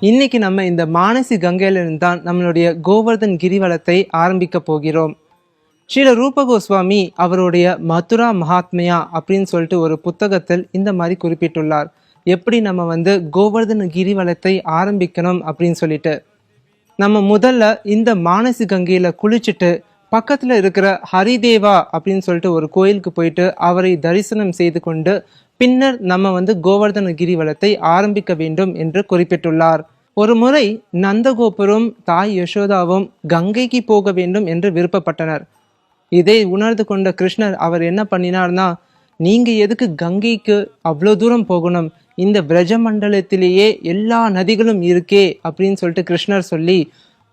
இன்னைக்கு நம்ம இந்த மானசி கங்கையிலிருந்து தான் நம்மளுடைய கோவர்தன் கிரிவலத்தை ஆரம்பிக்க போகிறோம். ஸ்ரீல ரூப கோஸ்வாமி அவருடைய மதுரா மகாத்மியா அப்படின்னு சொல்லிட்டு ஒரு புத்தகத்தில் இந்த மாதிரி குறிப்பிட்டுள்ளார். எப்படி நம்ம வந்து கோவர்தன் கிரிவலத்தை ஆரம்பிக்கணும் அப்படின்னு சொல்லிட்டு. நம்ம முதல்ல இந்த மானசி கங்கையில் குளிச்சுட்டு பக்கத்தில் இருக்கிற ஹரிதேவா அப்படின்னு சொல்லிட்டு ஒரு கோயிலுக்கு போயிட்டு அவரை தரிசனம் செய்து கொண்டு பின்னர் நம்ம வந்து கோவர்தன கிரிவலத்தை ஆரம்பிக்க வேண்டும் என்று குறிப்பிட்டுள்ளார். ஒரு முறை நந்தகோபுரம் தாய் யசோதாவும் கங்கைக்கு போக வேண்டும் என்று விருப்பப்பட்டனர். இதை உணர்ந்து கொண்ட கிருஷ்ணர் அவர் என்ன பண்ணினார்னா நீங்க எதுக்கு கங்கைக்கு அவ்வளோ தூரம் போகணும்? இந்த பிரஜமண்டலத்திலேயே எல்லா நதிகளும் இருக்கே அப்படின்னு சொல்லிட்டு கிருஷ்ணர் சொல்லி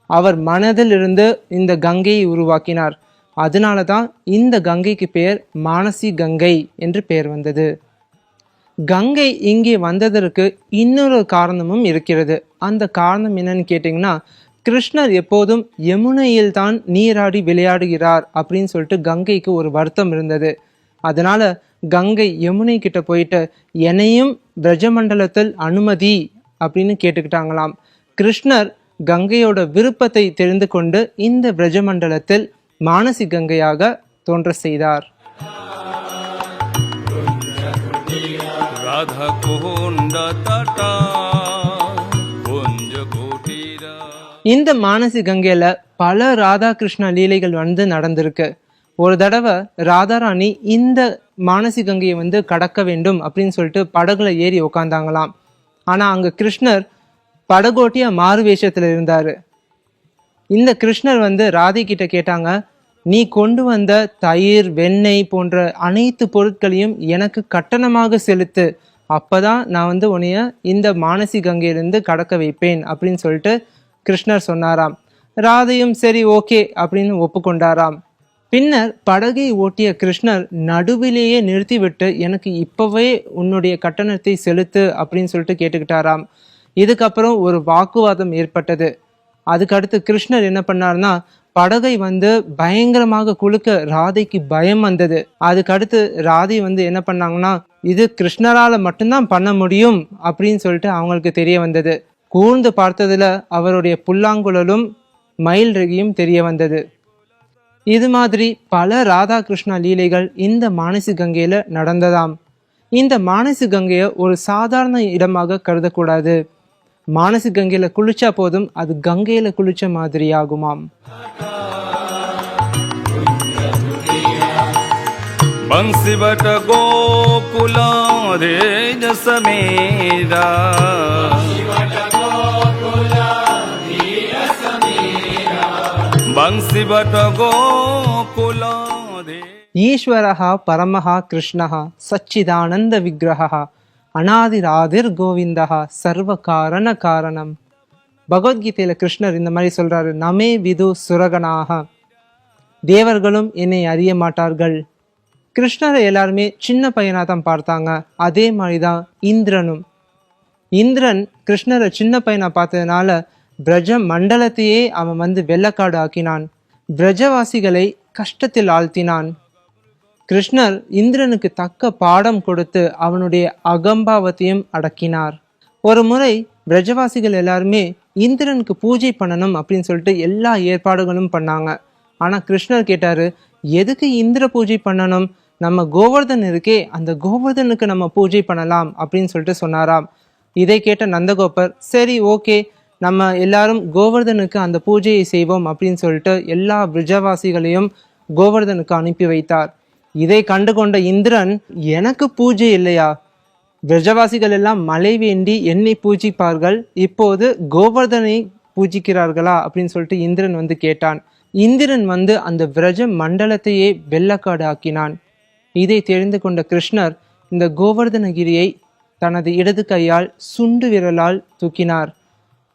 அவர் மனதில் இருந்து இந்த கங்கையை உருவாக்கினார். அதனால தான் இந்த கங்கைக்கு பெயர் மானசி கங்கை என்று பெயர் வந்தது. கங்கை இங்கே வந்ததற்கு இன்னொரு காரணமும் இருக்கிறது. அந்த காரணம் என்னன்னு கேட்டிங்கன்னா கிருஷ்ணர் எப்போதும் யமுனையில் தான் நீராடி விளையாடுகிறார் அப்படின்னு சொல்லிட்டு கங்கைக்கு ஒரு வருத்தம் இருந்தது. அதனால கங்கை யமுனை கிட்ட போயிட்டு என்னையும் பிரஜமண்டலத்தில் அனுமதி அப்படின்னு கேட்டுக்கிட்டாங்களாம். கிருஷ்ணர் கங்கையோட விருப்பத்தை தெரிந்து கொண்டு இந்த பிரஜமண்டலத்தில் மானசி கங்கையாக தோன்ற செய்தார். இந்த மானசி கங்கையில பல ராதா கிருஷ்ண லீலைகள் வந்து நடந்திருக்கு. ஒரு தடவை ராதாராணி இந்த மானசி கங்கையை வந்து கடக்க வேண்டும் அப்படின்னு சொல்லிட்டு படகுல ஏறி உக்காந்தாங்களாம். ஆனா அங்க கிருஷ்ணர் படகோட்டியா மாறு வேஷத்துல இருந்தாரு. இந்த கிருஷ்ணர் வந்து ராதை கிட்ட கேட்டாங்க நீ கொண்டு வந்த தயிர் வெண்ணெய் போன்ற அனைத்து பொருட்களையும் எனக்கு கட்டணமாக செலுத்து. அப்பதான் நான் வந்து உன்னைய இந்த மானசி கங்கையிலிருந்து கடக்க வைப்பேன் அப்படின்னு சொல்லிட்டு கிருஷ்ணர் சொன்னாராம். ராதையும் சரி ஓகே அப்படின்னு ஒப்புக்கொண்டாராம். பின்னர் படகை ஓட்டிய கிருஷ்ணர் நடுவிலேயே நிறுத்திவிட்டு எனக்கு இப்பவே உன்னுடைய கட்டணத்தை செலுத்து அப்படின்னு சொல்லிட்டு கேட்டுக்கிட்டாராம். இதுக்கப்புறம் ஒரு வாக்குவாதம் ஏற்பட்டது. அதுக்கடுத்து கிருஷ்ணர் என்ன பண்ணார்னா படகை வந்து பயங்கரமாக குலுக்க ராதைக்கு பயம் வந்தது. அதுக்கடுத்து ராதை வந்து என்ன பண்ணாங்கன்னா இது கிருஷ்ணரால மட்டும்தான் பண்ண முடியும் அப்படின்னு சொல்லிட்டு அவங்களுக்கு தெரிய வந்தது. கூர்ந்து பார்த்ததுல அவருடைய புல்லாங்குழலும் மயில் ரகியும் தெரிய வந்தது. இது மாதிரி பல ராதாகிருஷ்ணா லீலைகள் இந்த மானசி கங்கையில நடந்ததாம். இந்த மானசி கங்கையை ஒரு சாதாரண இடமாக கருதக்கூடாது. மானசி கங்கையில குளிச்சா போதும் அது கங்கையில குளிச்ச மாதிரி ஆகுமாம் बंसिवट गोकुला रेज समेरा बंसिवट गोकुला रे ஈஸ்வரஹா பரமஹா கிருஷ்ணஹா சச்சிதானந்த விக்கிரகா அனாதிராதிர் கோவிந்தகா சர்வ காரண காரணம். பகவத்கீதையில கிருஷ்ணர் இந்த மாதிரி சொல்றாரு நமே விது சுரகனாக. தேவர்களும் என்னை அறிய மாட்டார்கள். கிருஷ்ணரை எல்லாருமே சின்ன பையனாக தான் பார்த்தாங்க. அதே மாதிரி தான் இந்திரனும். இந்திரன் கிருஷ்ணரை சின்ன பையனை பார்த்ததுனால பிரஜ மண்டலத்தையே அவன் வந்து வெள்ளக்காடு ஆக்கினான். பிரஜவாசிகளை கஷ்டத்தில் ஆழ்த்தினான். கிருஷ்ணர் இந்திரனுக்கு தக்க பாடம் கொடுத்து அவனுடைய அகம்பாவத்தையும் அடக்கினார். ஒரு முறை பிரஜவாசிகள் எல்லாருமே இந்திரனுக்கு பூஜை பண்ணணும் அப்படின்னு சொல்லிட்டு எல்லா ஏற்பாடுகளும் பண்ணாங்க. ஆனால் கிருஷ்ணர் கேட்டாரு எதுக்கு இந்திர பூஜை பண்ணணும்? நம்ம கோவர்தன் இருக்கே அந்த கோவர்தனுக்கு நம்ம பூஜை பண்ணலாம் அப்படின்னு சொல்லிட்டு சொன்னாராம். இதை கேட்ட நந்தகோபர் சரி ஓகே நம்ம எல்லாரும் கோவர்தனுக்கு அந்த பூஜையை செய்வோம் அப்படின்னு சொல்லிட்டு எல்லா பிரஜவாசிகளையும் கோவர்தனுக்கு அனுப்பி வைத்தார். இதை கண்டு கொண்ட இந்திரன் எனக்கு பூஜை இல்லையா? பிரஜவாசிகள் எல்லாம் மலை வேண்டி என்னை பூஜிப்பார்கள். இப்போது கோவர்தனை பூஜிக்கிறார்களா? அப்படின்னு சொல்லிட்டு இந்திரன் வந்து கேட்டான். இந்திரன் வந்து அந்த விரஜ மண்டலத்தையே வெள்ளக்காடு ஆக்கினான் இதை தெரிந்து கொண்ட கிருஷ்ணர் இந்த கோவர்தனகிரியை தனது இடது கையால் சுண்டு விரலால் தூக்கினார்.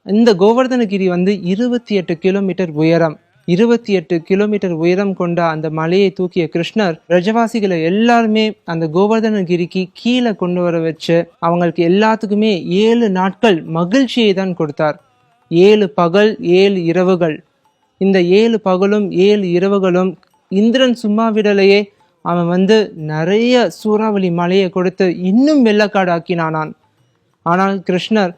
இந்த கோவர்தனகிரி வந்து இருபத்தி எட்டு கிலோமீட்டர் உயரம். இருபத்தி எட்டு கிலோமீட்டர் உயரம் கொண்ட அந்த மலையை தூக்கிய கிருஷ்ணர் பிரஜவாசிகளை எல்லாருமே அந்த கோவர்தனகிரிக்கு கீழே கொண்டு வர வச்சு அவங்களுக்கு எல்லாத்துக்குமே ஏழு நாட்கள் மகிழ்ச்சியை தான் கொடுத்தார். ஏழு பகல் ஏழு இரவுகள். இந்த ஏழு பகலும் ஏழு இரவுகளும் இந்திரன் சும்மா விடலையே அவன் வந்து நிறைய சூறாவளி மலையை கொடுத்து இன்னும் வெள்ளக்காடு ஆக்கினானான் ஆனால் கிருஷ்ணர்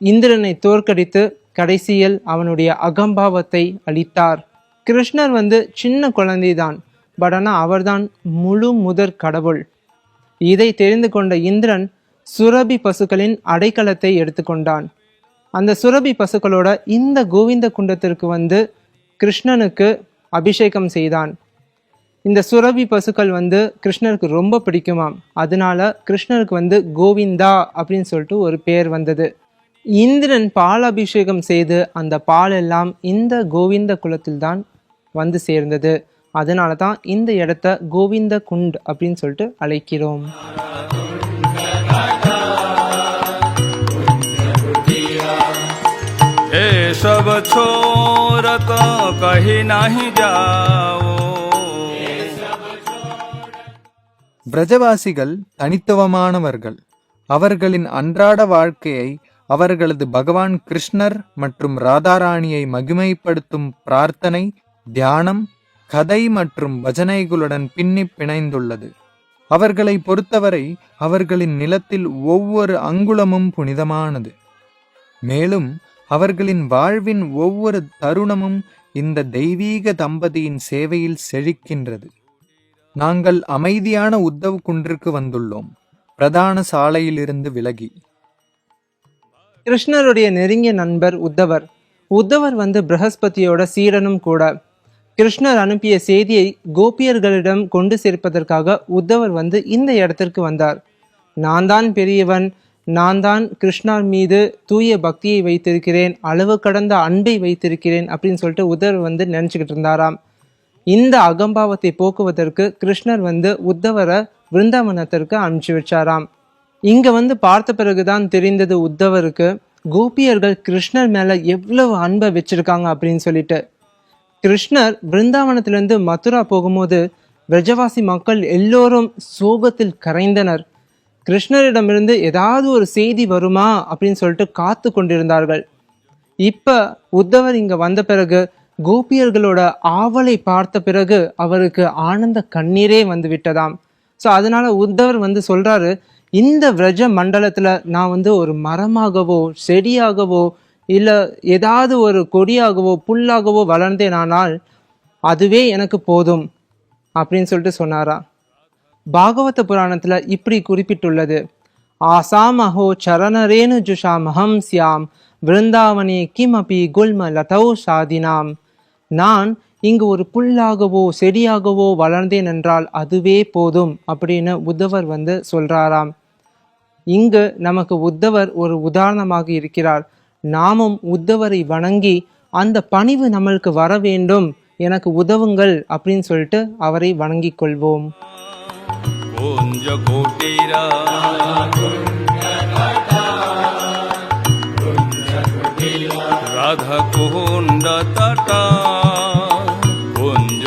இந்திரனை தோற்கடித்து கடைசியில் அவனுடைய அகம்பாவத்தை அளித்தார் கிருஷ்ணர் வந்து சின்ன குழந்தைதான் பட் ஆனால் அவர்தான் முழு முதற் கடவுள். இதை தெரிந்து கொண்ட இந்திரன் சுரபி பசுக்களின் அடைக்கலத்தை எடுத்துக்கொண்டான் அந்த சுரபி பசுக்களோட இந்த கோவிந்த குண்டத்திற்கு வந்து கிருஷ்ணனுக்கு அபிஷேகம் செய்தான். இந்த சுரபி பசுக்கள் வந்து கிருஷ்ணருக்கு ரொம்ப பிடிக்குமாம். அதனால கிருஷ்ணருக்கு வந்து கோவிந்தா அப்படின்னு சொல்லிட்டு ஒரு பேர் வந்தது. இந்திரன் பால் அபிஷேகம் செய்து அந்த பால் எல்லாம் இந்த கோவிந்த குலத்தில்தான் வந்து சேர்ந்தது. அதனால தான் இந்த இடத்த கோவிந்த குண்ட் அப்படின்னு சொல்லிட்டு அழைக்கிறோம். सब छोड़ பிரஜவாசிகள் தனித்துவமானவர்கள். அவர்களின் அன்றாட வாழ்க்கையை அவர்களது பகவான் கிருஷ்ணர் மற்றும் ராதாராணியை மகிமைப்படுத்தும் பிரார்த்தனை தியானம் கதை மற்றும் பஜனைகளுடன் பின்னி பிணைந்துள்ளது. அவர்களை பொறுத்தவரை அவர்களின் நிலத்தில் ஒவ்வொரு அங்குலமும் புனிதமானது. மேலும் அவர்களின் வாழ்வின் ஒவ்வொரு தருணமும் இந்த தெய்வீக தம்பதியின் சேவையில் செழிக்கின்றது. நாங்கள் அமைதியான உத்தவ் குன்றிற்கு வந்துள்ளோம். பிரதான சாலையிலிருந்து விலகி கிருஷ்ணருடைய நெருங்கிய நண்பர் உத்தவர். உத்தவர் வந்து பிரகஸ்பதியோட சீடனும் கூட. கிருஷ்ணர் அனுப்பிய செய்தியை கோபியர்களிடம் கொண்டு சேர்ப்பதற்காக உத்தவர் வந்து இந்த இடத்திற்கு வந்தார். நான் தான் பெரியவன். நான் தான் கிருஷ்ணர் மீது தூய பக்தியை வைத்திருக்கிறேன். அளவு கடந்த அன்பை வைத்திருக்கிறேன் அப்படின்னு சொல்லிட்டு உத்தவர் வந்து நினச்சிக்கிட்டு இருந்தாராம். இந்த அகம்பாவத்தை போக்குவதற்கு கிருஷ்ணர் வந்து உத்தவரை விருந்தாவனத்திற்கு அனுப்பிச்சு வச்சாராம். இங்க வந்து பார்த்த பிறகுதான் தெரிந்தது உத்தவருக்கு கோபியர்கள் கிருஷ்ணர் மேல எவ்வளவு அன்பை வச்சிருக்காங்க? அப்படின்னு சொல்லிட்டு. கிருஷ்ணர் பிருந்தாவனத்திலிருந்து மதுரா போகும்போது பிரஜவாசி மக்கள் எல்லோரும் சோகத்தில் கரைந்தனர். கிருஷ்ணரிடமிருந்து ஏதாவது ஒரு செய்தி வருமா? அப்படின்னு சொல்லிட்டு காத்து கொண்டிருந்தார்கள். இப்போ உத்தவர் இங்கே வந்த பிறகு கோபியர்களோட ஆவலை பார்த்த பிறகு அவருக்கு ஆனந்த கண்ணீரே வந்து விட்டதாம் ஸோ அதனால உத்தவர் வந்து சொல்றாரு இந்த விரஜ மண்டலத்தில் நான் வந்து ஒரு மரமாகவோ செடியாகவோ இல்லை ஏதாவது ஒரு கொடியாகவோ புல்லாகவோ வளர்ந்தேனானால் அதுவே எனக்கு போதும் அப்படின்னு சொல்லிட்டு சொன்னாரா. பாகவத புராணத்தில் இப்படி குறிப்பிட்டுள்ளது. ஆசாமஹோ ஜுஷா ஜுஷாமஹம் சியாம் விருந்தாவனே கிமபி குல்ம லதௌ சாதினாம். நான் இங்கு ஒரு புல்லாகவோ செடியாகவோ வளர்ந்தேன் என்றால் அதுவே போதும் அப்படின்னு உத்தவர் வந்து சொல்றாராம். இங்கு நமக்கு உத்தவர் ஒரு உதாரணமாக இருக்கிறார். நாமும் உத்தவரை வணங்கி அந்த பணிவு நம்மளுக்கு வர வேண்டும் எனக்கு உதவுங்கள் அப்படின்னு சொல்லிட்டு அவரை வணங்கிக் கொள்வோம். राधा कोण्ड तटा कुञ्ज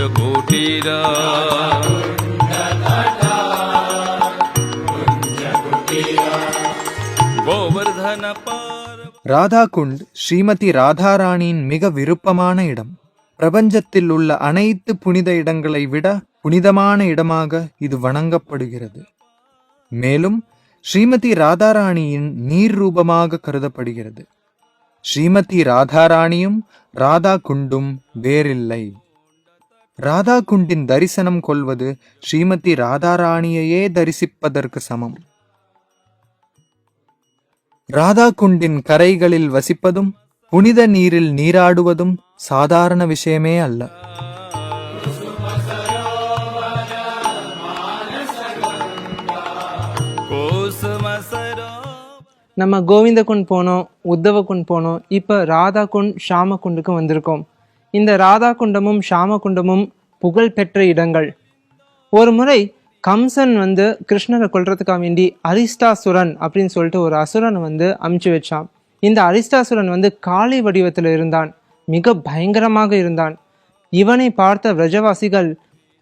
ராதாகுண்ட் ராதா குண்ட் ஸ்ரீமதி ராதாராணியின் மிக விருப்பமான இடம். பிரபஞ்சத்தில் உள்ள அனைத்து புனித இடங்களை விட புனிதமான இடமாக இது வணங்கப்படுகிறது. மேலும் ஸ்ரீமதி ராதாராணியின் நீர் ரூபமாக கருதப்படுகிறது. ஸ்ரீமதி ராதாராணியும் ராதா குண்டும் வேறில்லை. ராதா குண்டின் தரிசனம் கொள்வது ஸ்ரீமதி ராதாராணியையே தரிசிப்பதற்கு சமம். ராதாகுண்டின் கரைகளில் வசிப்பதும் புனித நீரில் நீராடுவதும் சாதாரண விஷயமே அல்ல. நம்ம கோவிந்த கோவிந்தகுண்ட் போனோம் உத்தவ உத்தவகுண்ட் போனோம் இப்போ ராதாகுண்ட் ஷாமகுண்டுக்கு வந்திருக்கோம். இந்த ராதா குண்டமும் ஷாம குண்டமும் புகழ் பெற்ற இடங்கள். ஒரு முறை கம்சன் வந்து கிருஷ்ணரை கொல்றதுக்காக வேண்டி அரிஷ்டாசுரன் அப்படின்னு சொல்லிட்டு ஒரு அசுரனை வந்து அமுச்சு வச்சான். இந்த அரிஷ்டாசுரன் வந்து காளி வடிவத்தில் இருந்தான். மிக பயங்கரமாக இருந்தான். இவனை பார்த்த விரஜவாசிகள்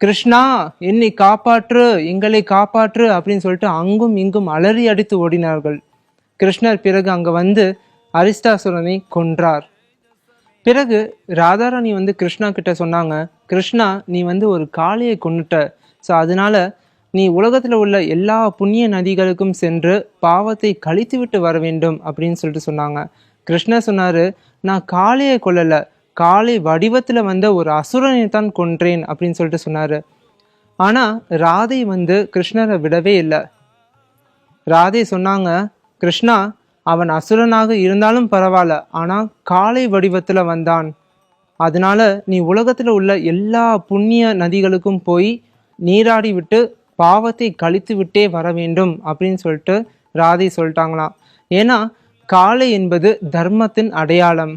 கிருஷ்ணா என்னை காப்பாற்று எங்களை காப்பாற்று அப்படின்னு சொல்லிட்டு அங்கும் இங்கும் அலறி அடித்து ஓடினார்கள். கிருஷ்ணர் பிறகு அங்கே வந்து அரிஷ்டாசுரனை கொன்றார். பிறகு ராதாராணி வந்து கிருஷ்ணா கிட்ட சொன்னாங்க கிருஷ்ணா நீ வந்து ஒரு காளியை கொன்னுட்ட. ஸோ அதனால நீ உலகத்தில் உள்ள எல்லா புண்ணிய நதிகளுக்கும் சென்று பாவத்தை கழித்துவிட்டு வர வேண்டும் அப்படின்னு சொல்லிட்டு சொன்னாங்க. கிருஷ்ணர் சொன்னாரு நான் காளையை கொல்லலை காளை வடிவத்தில் வந்த ஒரு அசுரனை தான் கொன்றேன் அப்படின்னு சொல்லிட்டு சொன்னாரு. ஆனால் ராதை வந்து கிருஷ்ணரை விடவே இல்லை. ராதை சொன்னாங்க கிருஷ்ணா அவன் அசுரனாக இருந்தாலும் பரவாயில்ல ஆனால் காளை வடிவத்தில் வந்தான். அதனால நீ உலகத்தில் உள்ள எல்லா புண்ணிய நதிகளுக்கும் போய் நீராடி விட்டு பாவத்தை கழித்து விட்டே வர வேண்டும் அப்படின்னு சொல்லிட்டு ராதை சொல்லிட்டாங்களாம். ஏன்னா காளை என்பது தர்மத்தின் அடையாளம்.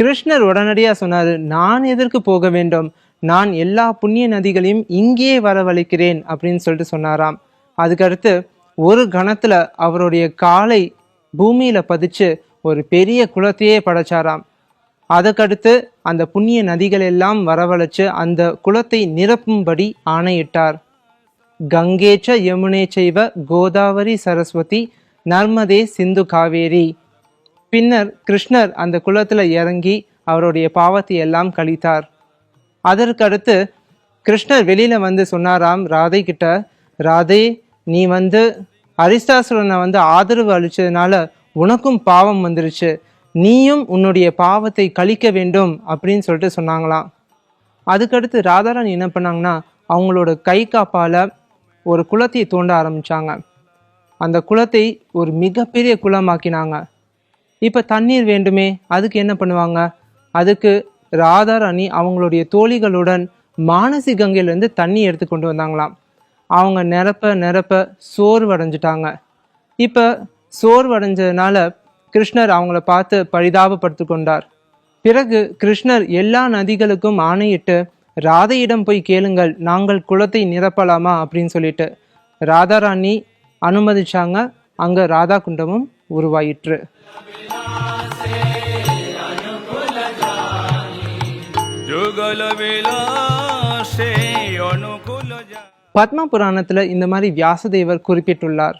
கிருஷ்ணர் உடனடியாக சொன்னார் நான் எதற்கு போக வேண்டும்? நான் எல்லா புண்ணிய நதிகளையும் இங்கேயே வரவழைக்கிறேன் அப்படின்னு சொல்லிட்டு சொன்னாராம். அதுக்கடுத்து ஒரு கணத்தில் அவருடைய காலை பூமியில் பதிச்சு ஒரு பெரிய குளத்தையே படைச்சாராம். அதுக்கடுத்து அந்த புண்ணிய நதிகள் எல்லாம் வரவழைச்சு அந்த குளத்தை நிரப்பும்படி ஆணையிட்டார். கங்கேச்ச யமுனே செய்வ கோதாவரி சரஸ்வதி நர்மதே சிந்து காவேரி. பின்னர் கிருஷ்ணர் அந்த குளத்தில் இறங்கி அவருடைய பாவத்தை எல்லாம் கழித்தார். அதற்கடுத்து கிருஷ்ணர் வெளியில் வந்து சொன்னாராம் ராதை கிட்ட ராதே நீ வந்து அரிஸ்டாசுரனை வந்து ஆதரவு அளித்ததுனால உனக்கும் பாவம் வந்துருச்சு. நீயும் உன்னுடைய பாவத்தை கழிக்க வேண்டும் அப்படின்னு சொல்லிட்டு சொன்னாங்களாம். அதுக்கடுத்து ராதாராணி என்ன பண்ணாங்கன்னா அவங்களோட கை காப்பால் ஒரு குளத்தை தோண்ட ஆரம்பிச்சாங்க. அந்த குளத்தை ஒரு மிகப்பெரிய குளமாக்கினாங்க. இப்போ தண்ணீர் வேண்டுமே அதுக்கு என்ன பண்ணுவாங்க? அதுக்கு ராதாராணி அவங்களுடைய தோழிகளுடன் மானசி கங்கையிலேருந்து தண்ணி எடுத்து கொண்டு வந்தாங்களாம். அவங்க நிரப்ப நிரப்ப சோர்வடைஞ்சிட்டாங்க. இப்போ சோர்வடைஞ்சதுனால கிருஷ்ணர் அவங்கள பார்த்து பரிதாபப்படுத்தி கொண்டார். பிறகு கிருஷ்ணர் எல்லா நதிகளுக்கும் ஆணையிட்டு ராதையிடம் போய் கேளுங்கள் நாங்கள் குளத்தை நிரப்பலாமா? அப்படின்னு சொல்லிட்டு. ராதாராணி அனுமதிச்சாங்க. அங்கே ராதா குண்டமும் உருவாயிற்று. பத்ம புராணத்தில் இந்த மாதிரி வியாசதேவர் குறிப்பிட்டுள்ளார்.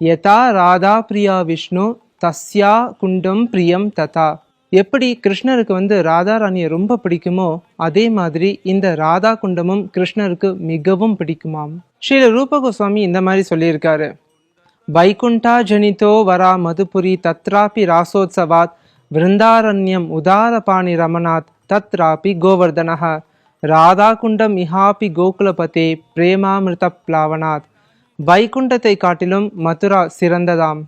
யதா ராதா பிரியா விஷ்ணு தஸ்யா குண்டம் பிரியம் ததா. எப்படி கிருஷ்ணருக்கு வந்து ராதா ராணியை ரொம்ப பிடிக்குமோ அதே மாதிரி இந்த ராதா குண்டமும் கிருஷ்ணருக்கு மிகவும் பிடிக்குமாம். ஸ்ரீல ரூப கோஸ்வாமி இந்த மாதிரி சொல்லியிருக்காரு. வைகுண்டா ஜனிதோ வரா மதுபுரி தத்ராபி ராசோத்சவாத் விருந்தாரண்யம் உதாரபாணி ரமணாத் தத்ராபி கோவர்தனः ராதாகுண்டம் இஹாபி கோகுலபதே பிரேமாமிருத பிளாவனாத் வைகுண்டத்தை காட்டிலும் மதுரா சிறந்ததாம்.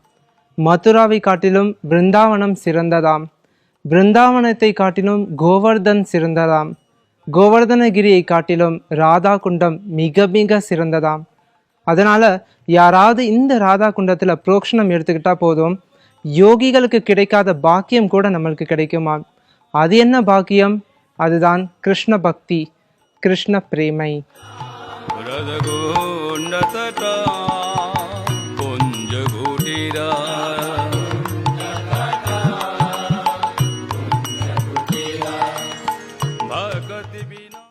மதுராவை காட்டிலும் பிருந்தாவனம் சிறந்ததாம். பிருந்தாவனத்தை காட்டிலும் கோவர்தன் சிறந்ததாம். கோவர்தனகிரியை காட்டிலும் ராதா குண்டம் மிக மிக சிறந்ததாம். அதனால யாராவது இந்த ராதா குண்டத்தில் புரோக்ஷணம் எடுத்துக்கிட்டா போதும் யோகிகளுக்கு கிடைக்காத பாக்கியம் கூட நம்மளுக்கு கிடைக்குமா அது என்ன பாக்கியம்? அதுதான் கிருஷ்ண பக்தி கிருஷ்ண பிரேமை.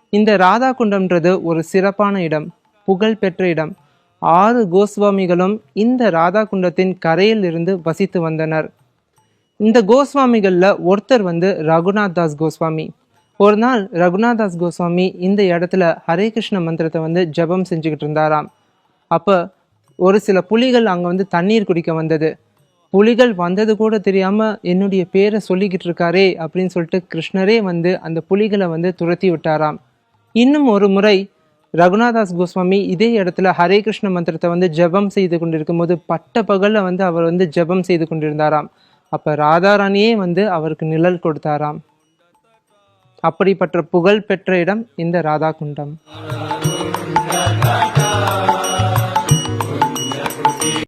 இந்த ராதா குண்டம்ன்றது ஒரு சிறப்பான இடம் புகழ் பெற்ற இடம். ஆறு கோஸ்வாமிகளும் இந்த ராதா குண்டத்தின் கரையில் இருந்து வசித்து வந்தனர். இந்த கோஸ்வாமிகளில் ஒருத்தர் வந்து ரகுநாத் தாஸ் கோஸ்வாமி. ஒரு நாள் ரகுநாத் தாஸ் கோஸ்வாமி இந்த இடத்துல ஹரே கிருஷ்ண மந்திரத்தை வந்து ஜெபம் செஞ்சுக்கிட்டு இருந்தாராம். அப்போ ஒரு சில புலிகள் அங்கே வந்து தண்ணீர் குடிக்க வந்தது. புலிகள் வந்தது கூட தெரியாமல் என்னுடைய பேரை சொல்லிக்கிட்டு இருக்காரே அப்படின்னு சொல்லிட்டு கிருஷ்ணரே வந்து அந்த புலிகளை வந்து துரத்தி விட்டாராம். இன்னும் ஒரு முறை ரகுநாதாஸ் கோஸ்வாமி இதே இடத்துல ஹரே கிருஷ்ண மந்திரத்தை வந்து ஜெபம் செய்து கொண்டிருக்கும் போது பட்ட பகலில் வந்து அவர் வந்து ஜெபம் செய்து கொண்டிருந்தாராம். அப்போ ராதாராணியே வந்து அவருக்கு நிழல் கொடுத்தாராம். அப்படிப்பட்ட புகழ் பெற்ற இடம் இந்த ராதா குண்டம்